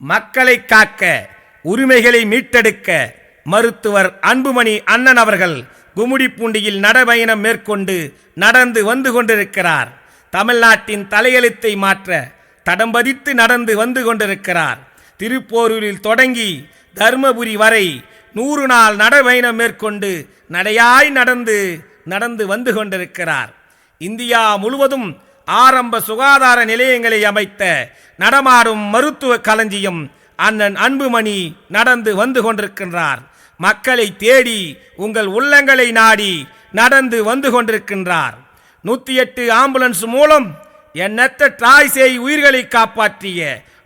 மக்களை காக்க உரிமைகளை மீட்டெடுக்க மருத்துவர் அன்புமணி அண்ணன் அவர்கள் கும்முடிப்பூண்டியில் நடைபயணம் மேற்கொண்டு நடந்து வந்து கொண்டிருக்கிறார். தமிழ்நாட்டின் தலையெழுத்தை மாற்ற தடம்பதித்து நடந்து வந்து கொண்டிருக்கிறார். திருப்போரூரில் தொடங்கி தர்மபுரி வரை நூறு நாள் நடைபயணம் மேற்கொண்டு நடையாய் நடந்து நடந்து வந்து கொண்டிருக்கிறார். இந்தியா முழுவதும் ஆரம்ப சுகாதார நிலையங்களை அமைத்த நடமாடும் மருத்துவ களஞ்சியம் அண்ணன் அன்புமணி நடந்து வந்து கொண்டிருக்கின்றார். மக்களை தேடி உங்கள் உள்ளங்களை நாடி நடந்து வந்து கொண்டிருக்கின்றார். நூற்றி எட்டு ஆம்புலன்ஸ் மூலம் எண்ணற்ற ட்ராய் செய் உயிர்களை காப்பாற்றிய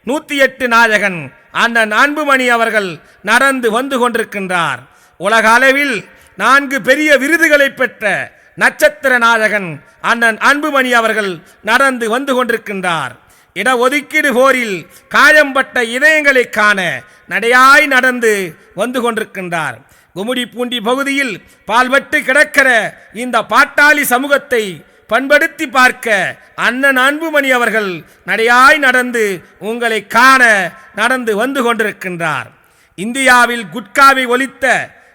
நூற்றி எட்டு நாயகன் அண்ணன் அன்புமணி அவர்கள் நடந்து வந்து கொண்டிருக்கின்றார். உலக அளவில் நான்கு பெரிய விருதுகளை பெற்ற நட்சத்திர நாயகன் அண்ணன் அன்புமணி அவர்கள் நடந்து வந்து கொண்டிருக்கின்றார். இடஒதுக்கீடு போரில் காயம்பட்ட இதயங்களை காண நடையாய் நடந்து வந்து கொண்டிருக்கின்றார். குமுடி பூண்டி பகுதியில் பால்பட்டு கிடக்கிற இந்த பாட்டாளி சமூகத்தை பண்படுத்தி பார்க்க அண்ணன் அன்புமணி அவர்கள் நடையாய் நடந்து உங்களை காண நடந்து வந்து கொண்டிருக்கின்றார். இந்தியாவில் குட்காவை ஒலித்த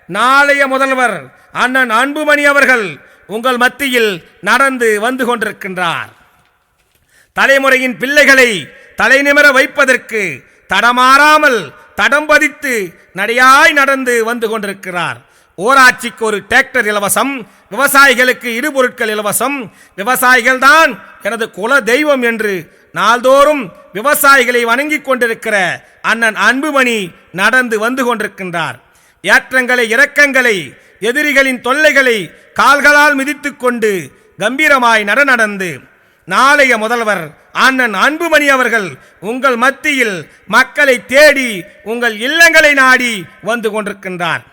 நாளைய முதல்வர் அண்ணன் அன்புமணி அவர்கள் உங்கள் மத்தியில் நடந்து வந்து கொண்டிருக்கின்றார். தலைமுறையின் பிள்ளைகளை தலைநிமிர வைப்பதற்கு தடமாறாமல் தடம் பதித்து நடையாய் நடந்து வந்து கொண்டிருக்கிறார். ஓராட்சிக்கு ஒரு டிராக்டர் இலவசம் விவசாயிகளுக்கு இடுபொருட்கள் இலவசம் விவசாயிகள் தான் எனது குல தெய்வம் என்று நாள்தோறும் விவசாயிகளை வணங்கிக் கொண்டிருக்கிற அண்ணன் அன்புமணி நடந்து வந்து கொண்டிருக்கின்றார். ஏற்றங்களை இரக்கங்களை எதிரிகளின் தொல்லைகளை கால்களால் மிதித்து கொண்டு கம்பீரமாய் நடநடந்து நாளைய முதல்வர் அண்ணன் அன்புமணி அவர்கள் உங்கள் மத்தியில் மக்களை தேடி உங்கள் இல்லங்களை நாடி வந்து கொண்டிருக்கின்றார்.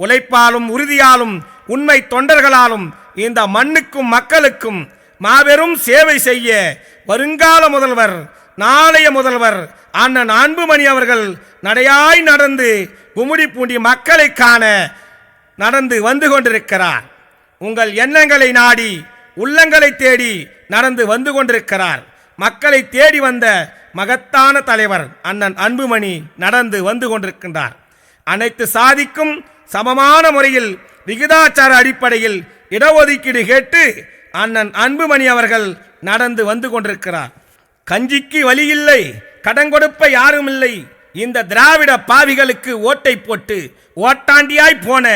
உழைப்பாலும் உறுதியாலும் உண்மை தொண்டர்களாலும் இந்த மண்ணுக்கும் மக்களுக்கும் மாபெரும் சேவை செய்ய வருங்கால முதல்வர் நாளைய முதல்வர் அண்ணன் அன்புமணி அவர்கள் நடையாய் நடந்து கும்மிடிப்பூண்டி மக்களை காண நடந்து வந்து கொண்டிருக்கிறார். உங்கள் எண்ணங்களை நாடி உள்ளங்களை தேடி நடந்து வந்து கொண்டிருக்கிறார். மக்களை தேடி வந்த மகத்தான தலைவர் அண்ணன் அன்புமணி நடந்து வந்து கொண்டிருக்கின்றார். அனைத்து சாதிக்கும் சமமான முறையில் விகிதாச்சார அடிப்படையில் இடஒதுக்கீடு கேட்டு அண்ணன் அன்புமணி அவர்கள் நடந்து வந்து கொண்டிருக்கிறார். கஞ்சிக்கு வழி இல்லை கடன் கொடுப்ப யாரும் இல்லை. இந்த திராவிட பாவிகளுக்கு ஓட்டை போட்டு ஓட்டாண்டியாய் போன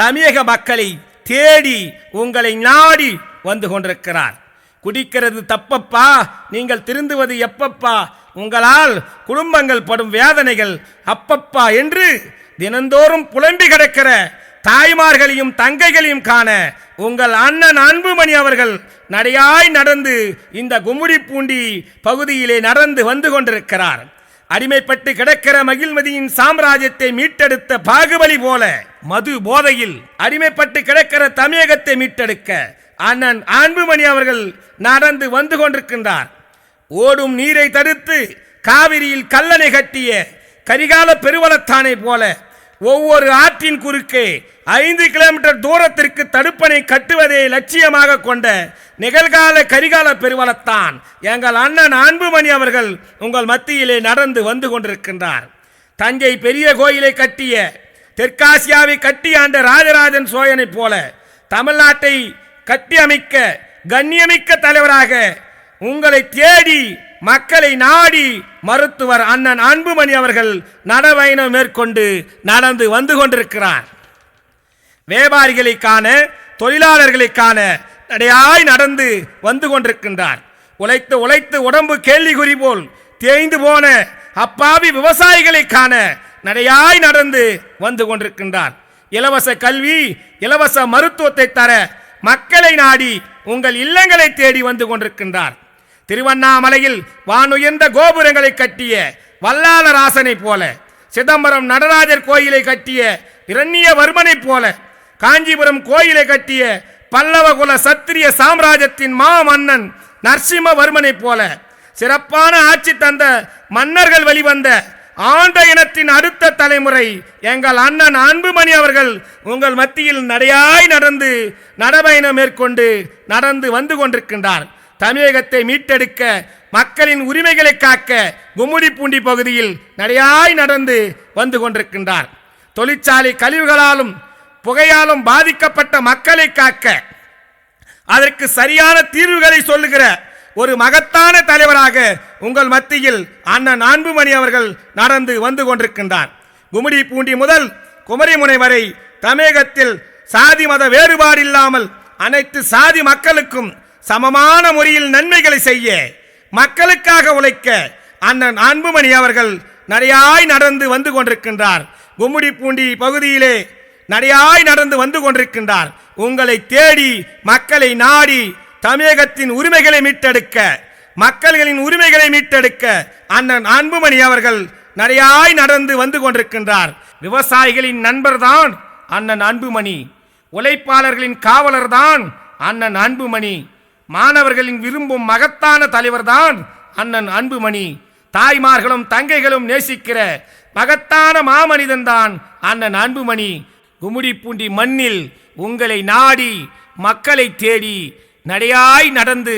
தமிழக மக்களை தேடி உங்களை நாடி வந்து கொண்டிருக்கிறார். குடிக்கிறது தப்பப்பா நீங்கள் திருந்துவது எப்பப்பா? உங்களால் குடும்பங்கள் படும் வேதனைகள் அப்பப்பா என்று தினந்தோறும் புலம்பி கிடக்கிற தாய்மார்களையும் தங்கைகளையும் காண உங்கள் அண்ணன் அன்புமணி அவர்கள் நடையாய் நடந்து இந்த கும்மிடிப்பூண்டி பகுதியிலே நடந்து வந்து கொண்டிருக்கிறார். அடிமைப்பட்டு கிடக்கிற மகிழ்மதியின் சாம்ராஜ்யத்தை மீட்டெடுத்த பாகுபலி போல மது போதையில் அடிமைப்பட்டு கிடக்கிற தமிழகத்தை மீட்டெடுக்க அண்ணன் அன்புமணி அவர்கள் நடந்து வந்து கொண்டிருக்கின்றார். ஓடும் நீரை தடுத்து காவிரியில் கல்லணை கட்டிய கரிகால பெருவளத்தானை போல ஒவ்வொரு ஆற்றின் குறுக்கே ஐந்து கிலோமீட்டர் தூரத்திற்கு தடுப்பணை கட்டுவதை லட்சியமாக கொண்ட நிகழ்கால கரிகால பெருவளத்தான் எங்கள் அண்ணன் அன்புமணி அவர்கள் உங்கள் மத்தியிலே நடந்து வந்து கொண்டிருக்கின்றார். தஞ்சை பெரிய கோயிலை கட்டிய தெற்காசியாவை கட்டி ஆண்ட ராஜராஜன் சோழனைப் போல தமிழ்நாட்டை கட்டி அமைக்க கண்ணியமிக்க தலைவராக உங்களை தேடி மக்களை நாடி மருத்துவர் அண்ணன் அன்புமணி அவர்கள் நடவயணம் மேற்கொண்டு நடந்து வந்து கொண்டிருக்கிறார். வியாபாரிகளை காண தொழிலாளர்களை காண நடையாய் நடந்து வந்து கொண்டிருக்கின்றார். உழைத்து உழைத்து உடம்பு கேள்விக்குறி போல் தேய்ந்து போன அப்பாவி விவசாயிகளை காண நடையாய் நடந்து வந்து கொண்டிருக்கின்றார். இலவச கல்வி இலவச மருத்துவத்தை தர மக்களை நாடி உங்கள் இல்லங்களை தேடி வந்து கொண்டிருக்கின்றார். திருவண்ணாமலையில் வானுயர்ந்த கோபுரங்களை கட்டிய வல்லாளராசனை போல சிதம்பரம் நடராஜர் கோயிலை கட்டிய இரண்யவர்மனைப் போல காஞ்சிபுரம் கோயிலை கட்டிய பல்லவகுல சத்திரிய சாம்ராஜ்யத்தின் மாமன்னன் நரசிம்மவர்மனைப் போல சிறப்பான ஆட்சி தந்த மன்னர்கள் வெளிவந்த ஆண்ட இனத்தின் அடுத்த தலைமுறை எங்கள் அண்ணன் அன்புமணி அவர்கள் உங்கள் மத்தியில் நடையாய் நடந்து நடபயணம் மேற்கொண்டு நடந்து வந்து கொண்டிருக்கின்றார். தமிழகத்தை மீட்டெடுக்க மக்களின் உரிமைகளை காக்க கும்முடிப்பூண்டி பகுதியில் நடையாய் நடந்து வந்து கொண்டிருக்கின்றார். தொழிற்சாலை கழிவுகளாலும் புகையாலும் பாதிக்கப்பட்ட மக்களை காக்க அதற்கு சரியான தீர்வுகளை சொல்லுகிற ஒரு மகத்தான தலைவராக உங்கள் மத்தியில் அண்ணன் அன்புமணி அவர்கள் நடந்து வந்து கொண்டிருக்கின்றார். கும்முடி பூண்டி முதல் குமரிமுனை வரை தமிழகத்தில் சாதி மத வேறுபாடு இல்லாமல் அனைத்து சாதி மக்களுக்கும் சமமான முறையில் நன்மைகளை செய்ய மக்களுக்காக உழைக்க அண்ணன் அன்புமணி அவர்கள் நடையாய் நடந்து வந்து கொண்டிருக்கின்றார். கும்முடிப்பூண்டி பூண்டி பகுதியிலே நடையாய் நடந்து வந்து கொண்டிருக்கின்றார். உங்களை தேடி மக்களை நாடி தமிழகத்தின் உரிமைகளை மீட்டெடுக்க மக்கள்களின் உரிமைகளை மீட்டெடுக்க அண்ணன் அன்புமணி அவர்கள் நடையாய் நடந்து வந்து கொண்டிருக்கின்றார். விவசாயிகளின் நண்பர்தான் அண்ணன் அன்புமணி. உழைப்பாளர்களின் காவலர்தான் அண்ணன் அன்புமணி. மாணவர்களின் விரும்பும் மகத்தான தலைவர்தான் அண்ணன் அன்புமணி. தாய்மார்களும் தங்கைகளும் நேசிக்கிற மகத்தான மாமனிதன் தான் அண்ணன் அன்புமணி. கும்மிடிப்பூண்டி மண்ணில் உங்களை நாடி மக்களை தேடி நடையாய் நடந்து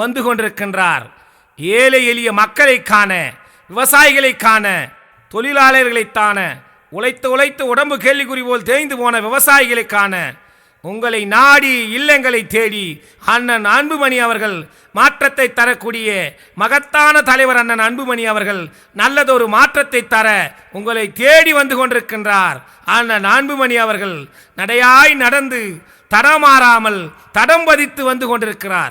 வந்து கொண்டிருக்கின்றார். ஏழை எளிய மக்களை காண விவசாயிகளை காண தொழிலாளர்களை காண உழைத்து உழைத்து உடம்பு கேள்விக்குறி போல் தேய்ந்து போன விவசாயிகளை காண உங்களை நாடி இல்லங்களை தேடி அண்ணன் அன்புமணி அவர்கள் மாற்றத்தை தரக்கூடிய மகத்தான தலைவர் அண்ணன் அன்புமணி அவர்கள் நல்லதொரு மாற்றத்தை தர உங்களை தேடி வந்து கொண்டிருக்கின்றார். அண்ணன் அன்புமணி அவர்கள் நடையாய் நடந்து தடமாறாமல் தடம் பதித்து வந்து கொண்டிருக்கிறார்.